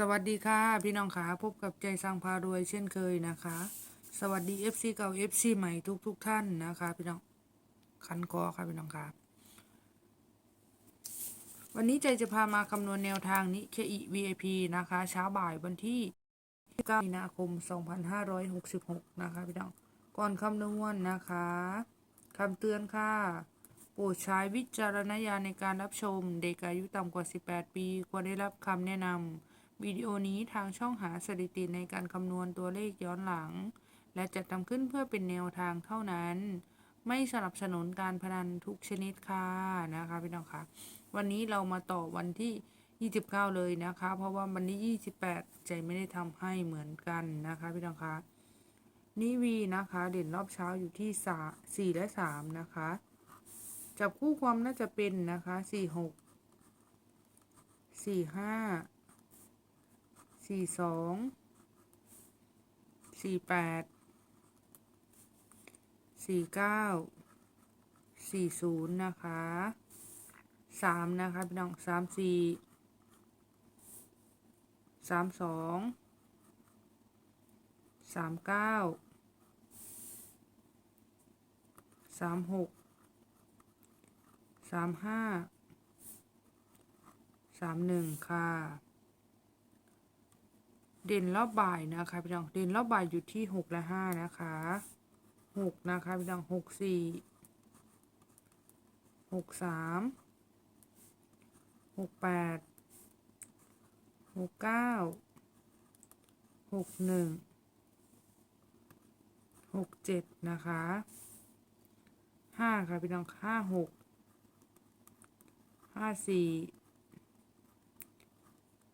สวัสดีค่ะ พี่น้องขาพบกับใจสร้างพารวยเช่นเคยนะคะ สวัสดี FC เก่า FC ใหม่ทุกทุกท่านนะคะ พี่น้องคันคอค่ะพี่น้องค่ะวันนี้ใจจะพามาคำนวณแนวทางนี้ KE VIP นะคะ เช้าบ่ายวันที่9มีนาคม 2566 นะคะพี่น้องก่อนคำนวณนะคะคำเตือนค่ะโปรดใช้วิจารณญาณในการรับชมเด็กอายุต่ำกว่า 18 ปี ควรได้รับคำแนะนำ วิดีโอนี้ทางช่องหาสถิติในการคำนวณตัวเลขย้อนหลัง และจัดทำขึ้นเพื่อเป็นแนวทางเท่านั้น ไม่สนับสนุนการพนันทุกชนิดค่ะนะคะพี่น้องคะวันนี้เรามาต่อวันที่ 29 เลยนะคะ เพราะว่าวันนี้28 ใจไม่ได้ทำให้เหมือนกันนะคะพี่น้องคะนิวีนะคะเด่นรอบเช้าอยู่ที่สา4และ3นะคะ จับคู่ความน่าจะเป็นนะคะ4 6 4 5 สี่สองสี่แปดสี่เก้าสี่ศูนย์นะคะสามนะคะพี่น้องสามสี่สามสองสามเก้าสามหกสามห้าสามหนึ่งค่ะ เด่นรอบบ่ายนะคะพี่น้อง เด่นรอบบ่ายอยู่ที่หกและห้านะคะหกนะคะพี่น้องหกสี่หกสามหกแปดหกเก้าหกหนึ่งหกเจ็ดนะคะห้าค่ะพี่น้องห้าหกห้าสี่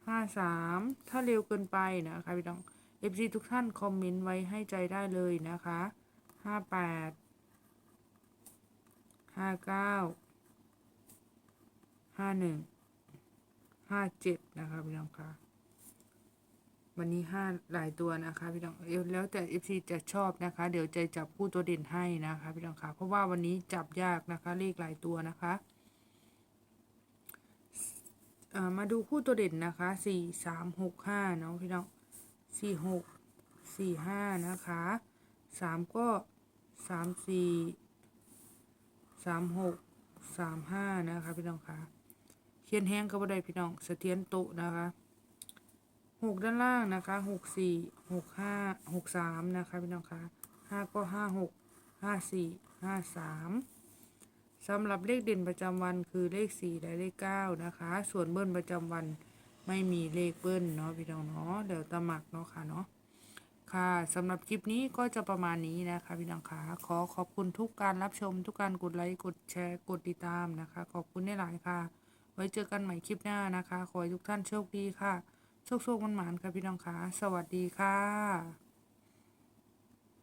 ห้าสามถ้าเร็วเกินไปนะคะพี่น้อง FC ทุกท่านคอมเมนต์ไว้ให้ใจได้เลยนะคะห้าแปดห้าเก้าห้าหนึ่งห้าเจ็ดนะคะพี่น้องคะวันนี้ห้าหลายตัวนะคะพี่น้องเอวแล้วแต่ FC จะชอบนะคะ เดี๋ยวใจจับคู่ตัวเด่นให้นะคะพี่น้องคะเพราะว่าวันนี้จับยากนะคะเลขหลายตัวนะคะ มาดูคู่ตัวเด่นนะคะสี่สามหกห้าเนาะพี่น้องสี่หกสี่ห้านะคะสามก็สามสี่สามหกสามห้านะคะพี่น้องคะเขียนแห้งก็บ่ได้พี่น้องเสถียรโตนะคะหกด้านล่างนะคะหกสี่หกห้าหกสามนะคะพี่น้องคะห้าก็ห้าหกห้าสี่ห้าสาม สำหรับเลขเด่นประจำวันคือเลขสี่และเลขเก้านะคะ ส่วนเบิ้ลประจำวันไม่มีเลขเบิ้ลเนาะพี่น้องเนาะเดี๋ยวตะหมักเนาะค่ะเนาะค่ะสำหรับคลิปนี้ก็จะประมาณนี้นะคะพี่น้องคะขอขอบคุณทุกการรับชม ทุกการกดไลค์กดแชร์กดติดตามนะคะ ขอบคุณได้หลายค่ะ ไว้เจอกันใหม่คลิปหน้านะคะ ขอให้ทุกท่านโชคดีค่ะ โชคโชคมันหมานค่ะพี่น้องคะสวัสดีค่ะ